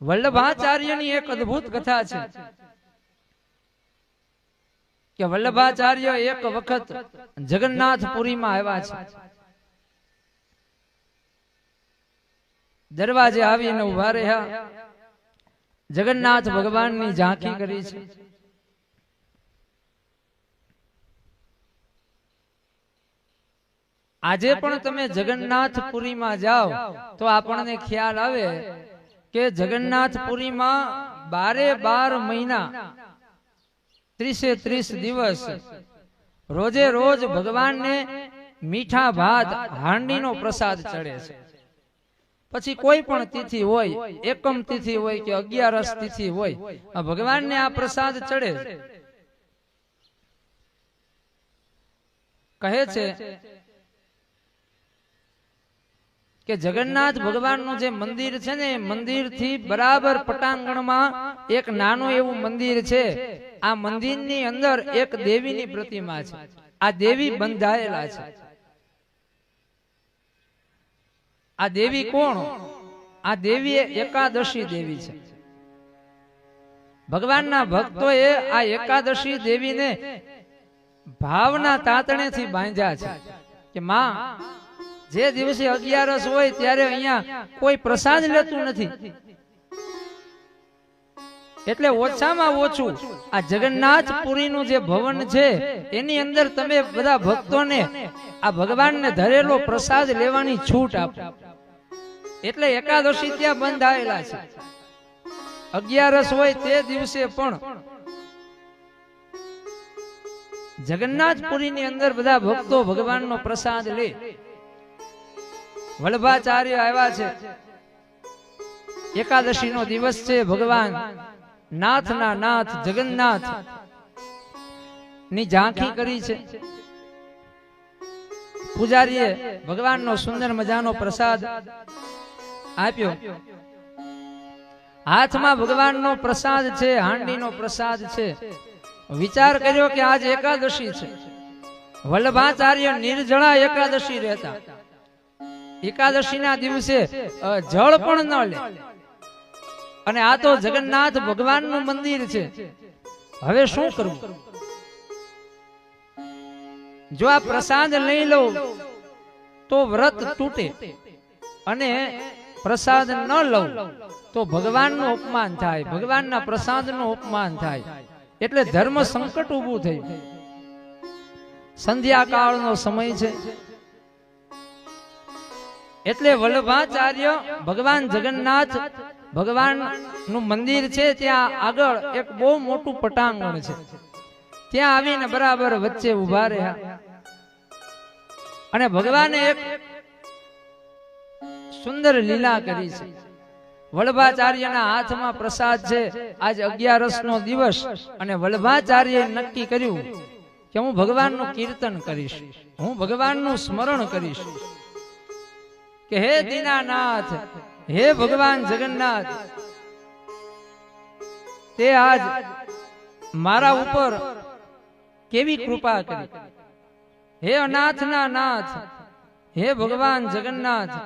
વલ્લભાચાર્યની એક અદ્ભુત કથા છે કે વલ્લભાચાર્ય એક વખત જગન્નાથપુરીમાં આવ્યા છે. દરવાજે આવીને ઊભા રહ્યા. જગન્નાથ ભગવાનની ઝાંખી કરી છે. આજે પણ તમે જગન્નાથપુરીમાં જાઓ તો આપણને ખ્યાલ આવે કે જગન્નાથપુરીમાં બારે બાર મહિના, ત્રીસે ત્રીસ દિવસ, રોજે રોજ ભગવાનને મીઠા ભાત, હાંડીનો પ્રસાદ ચડે છે. પછી કોઈ પણ તિથિ હોય, એકમ તિથિ હોય કે અગિયારસ તિથિ હોય ભગવાનને આ પ્રસાદ ચડે કહે છે કે જગન્નાથ ભગવાનનું જે મંદિર છે ને એ મંદિરથી બરાબર પટાંગણમાં એક નાનું એવું મંદિર છે. આ મંદિરની અંદર એક દેવીની પ્રતિમા છે. આ દેવી બંધાયેલા છે. આ દેવી કોણ? આ દેવી એ એકાદશી દેવી છે. ભગવાનના ભક્તોએ આ એકાદશી દેવીને ભાવના તાતણેથી બાંધ્યા છે કે, માં જે દિવસે અગિયારસ હોય ત્યારે અહીંયા કોઈ પ્રસાદ લેતું નથી. એટલે ઓછામાં ઓછું આ જગન્નાથ પુરીનું જે ભવન છે, એની અંદર તમે બધા ભક્તોને આ ભગવાનને ધરેલો પ્રસાદ લેવાની છૂટ આપો. એટલે એકાદશી ત્યાં બંધ આવેલા છે. અગિયારસ હોય તે દિવસે પણ જગન્નાથપુરીની અંદર બધા ભક્તો ભગવાનનો પ્રસાદ લે. વલ્ભાચાર્ય આવ્યા છે. એકાદશી નો દિવસ છે ભગવાન. નાથના નાથ, જગન્નાથની ઝાંખી કરી છે. પૂજારીએ ભગવાનનો સુંદર મજાનો પ્રસાદ આપ્યો. હાથમાં ભગવાનનો પ્રસાદ છે, હાંડીનો પ્રસાદ છે. વિચાર કર્યો કે આજ એકાદશી છે. વલ્લભાચાર્ય નિર્જળા એકાદશી રહેતા. એકાદશી ના દિવસે જળ પણ ન લે. અને આ તો જગન્નાથ ભગવાનનું મંદિર છે. હવે શું કરવું? જો આ પ્રસાદ લઈ લઉં તો વ્રત તૂટે. અને પ્રસાદ ન લઉં, તો ભગવાનનું અપમાન થાય. ભગવાનના પ્રસાદનું અપમાન થાય. એટલે ધર્મ સંકટ ઊભું થયું સંધ્યાકાળનો સમય છે. એટલે વલ્લભાચાર્ય ભગવાન જગન્નાથ ભગવાનનું મંદિર છે, ત્યાં આગળ એક બહુ મોટું પટાંગણ છે. ત્યાં આવીને બરાબર વચ્ચે ઊભા રહ્યા. અને ભગવાને એક સુંદર લીલા કરી છે. વલ્ભાચાર્યના હાથમાં પ્રસાદ છે. આજ અગિયારસ નો દિવસ અને વલ્ભાચાર્ય નક્કી કર્યું કે હું ભગવાનનું કીર્તન કરીશ. હું ભગવાનનું સ્મરણ કરીશ. કે હે દીનાનાથ, હે ભગવાન જગન્નાથ, તે આજ મારા ઉપર કેવી કૃપા કરી? હે અનાથના નાથ, હે ભગવાન જગન્નાથ,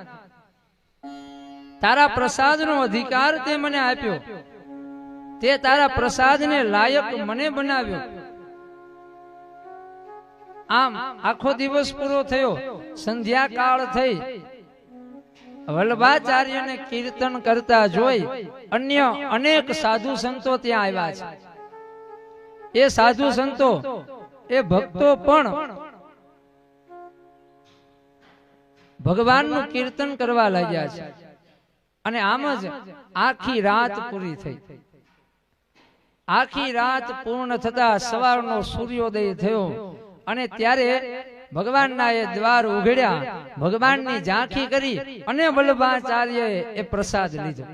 તારા પ્રસાદનો અધિકાર તે મને આપ્યો. તે તારા પ્રસાદને લાયક મને બનાવ્યો. આમ આખો દિવસ પૂરો થયો, સંધ્યાકાળ થઈ. વલ્લભાચાર્યને કીર્તન કરતા જોઈ અન્ય અનેક સાધુ સંતો ત્યાં આવ્યા છે. એ સાધુ સંતો, એ ભક્તો પણ ભગવાનનું કીર્તન કરવા લાગ્યા છે. અને આમ જ આખી રાત પૂરી થઈ. આખી રાત પૂર્ણ થતા સવારનો સૂર્યોદય થયો અને ત્યારે ભગવાનના એ દ્વાર ઉઘડ્યા. ભગવાનની ઝાંખી કરી અને વલ્લભાચાર્ય એ પ્રસાદ લીધો.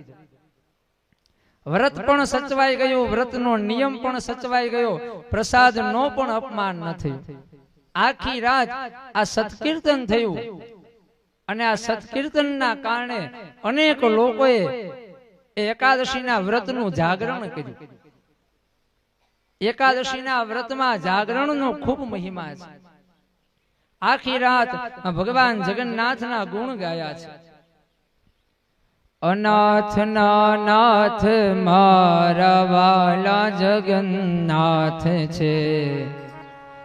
વ્રત પણ સચવાઈ ગયું, વ્રતનો નિયમ પણ સચવાઈ ગયો, પ્રસાદ નો પણ અપમાન ન થયું. આખી રાત આ સત્કીર્તન થયું અને આ સત્કીર્તનના કારણે અનેક લોકોએ એકાદશીના એકાદશીના વ્રતનું જાગરણ કર્યું. એકાદશીના વ્રતમાં જાગરણનો ખૂબ મહિમા છે. આખી રાત ભગવાન જગન્નાથના ગુણ ગાયા છે. અનાથના નાથ મારા વાલા જગન્નાથ છે.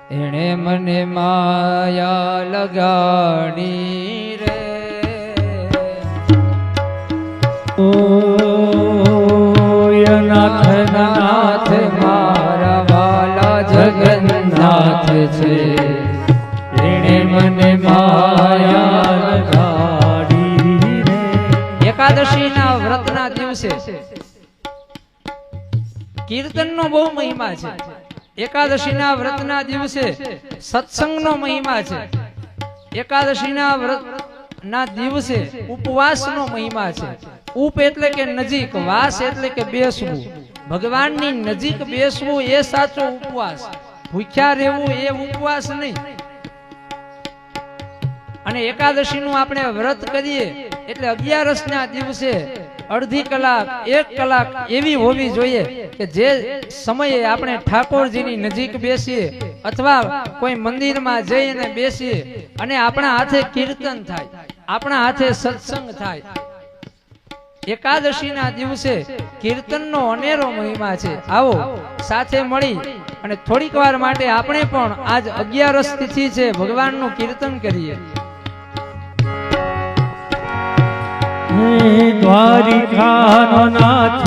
એણે મને માયા લગાડી રે. નાથ નાથ મારા વાલા જગન્નાથ છે. મને માયા લગાડી રે. એકાદશીના વ્રતના દિવસે કીર્તનનો બહુ મહિમા છે. એકાદશીના વ્રતના દિવસે સત્સંગનો મહિમા છે. એકાદશીના વ્રત ના દિવસે ઉપવાસનો મહિમા છે. ઉપ એટલે કે નજીક, વાસ એટલે કે બેસવું. ભગવાનની નજીક બેસવું એ સાચો ઉપવાસ. ભૂખ્યા રહેવું એ ઉપવાસ નહીં. અને એકાદશીનું આપણે વ્રત કરીએ, એટલે અગિયારસ ના દિવસે અડધી કલાક, એક કલાક એવી હોવી જોઈએ કે જે સમયે આપણે ઠાકોરજીની નજીક બેસીએ અથવા કોઈ મંદિરમાં જઈને બેસીએ અને આપણા હાથે કીર્તન થાય, આપણા હાથે સત્સંગ થાય. એકાદશીના દિવસે કીર્તનનો અનેરો મહિમા છે. આવો, સાથે મળી અને થોડીક વાર માટે આપણે પણ આજ અગિયારસ તિથિ છે ભગવાનનું કીર્તન કરીએ. દ્વારિકાનો નાથ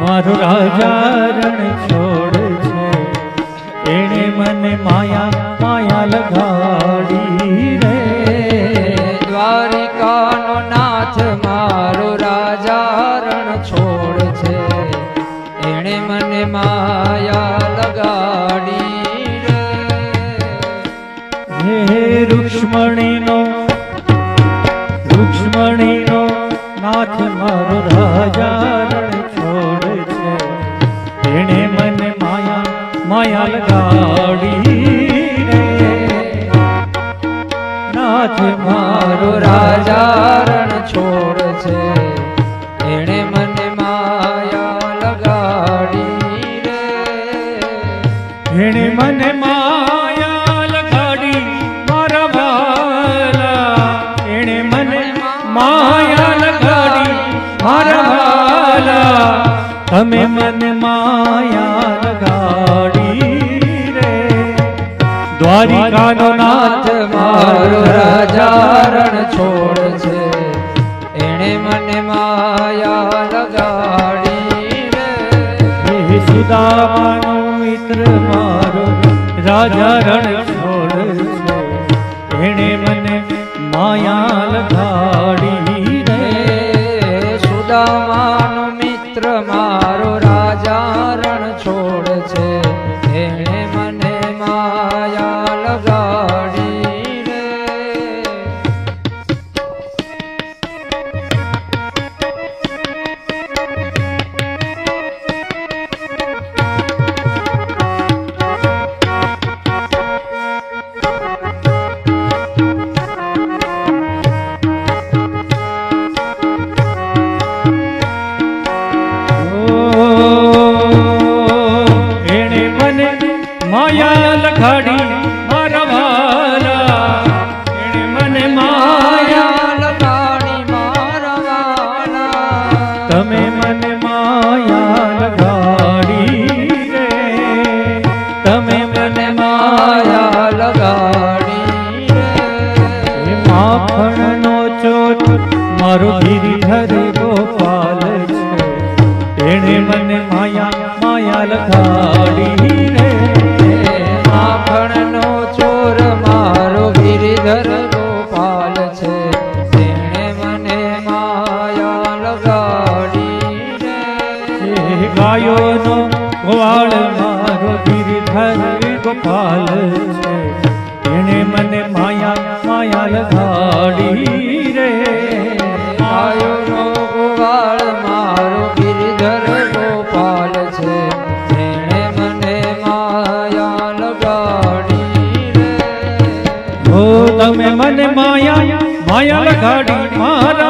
મારો રાજારણ છોડ છે. એણે મને માયા માયા લગાડી રે. દ્વારિકાનો નાથ મારો રાજારણ છોડ છે. એણે મને માયા લગાડી રે. હે રૂક્ષ્મણીનો મારો રાજા રણ છોડ છે. એણે મને માયા માયા લગાડી નાથ મારો મારો રાજા રાજા રણ છોડ છે. તમે મન માયા લગાડી રે. દ્વારિકાનો નાથ મારો રાજા છોડ છે. એણે મને માયા લગાડી રે. સુદામાનો મિત્ર મારો રાજા રણ છે એણે મને માયા માયા લગાડી રે. આયોનો ગોવાળ મારો ગિરિધર ગોપાલ છે. તેણે મને માયા લગાડી રે. હો તમે મને માયા માયા લગાડી મારા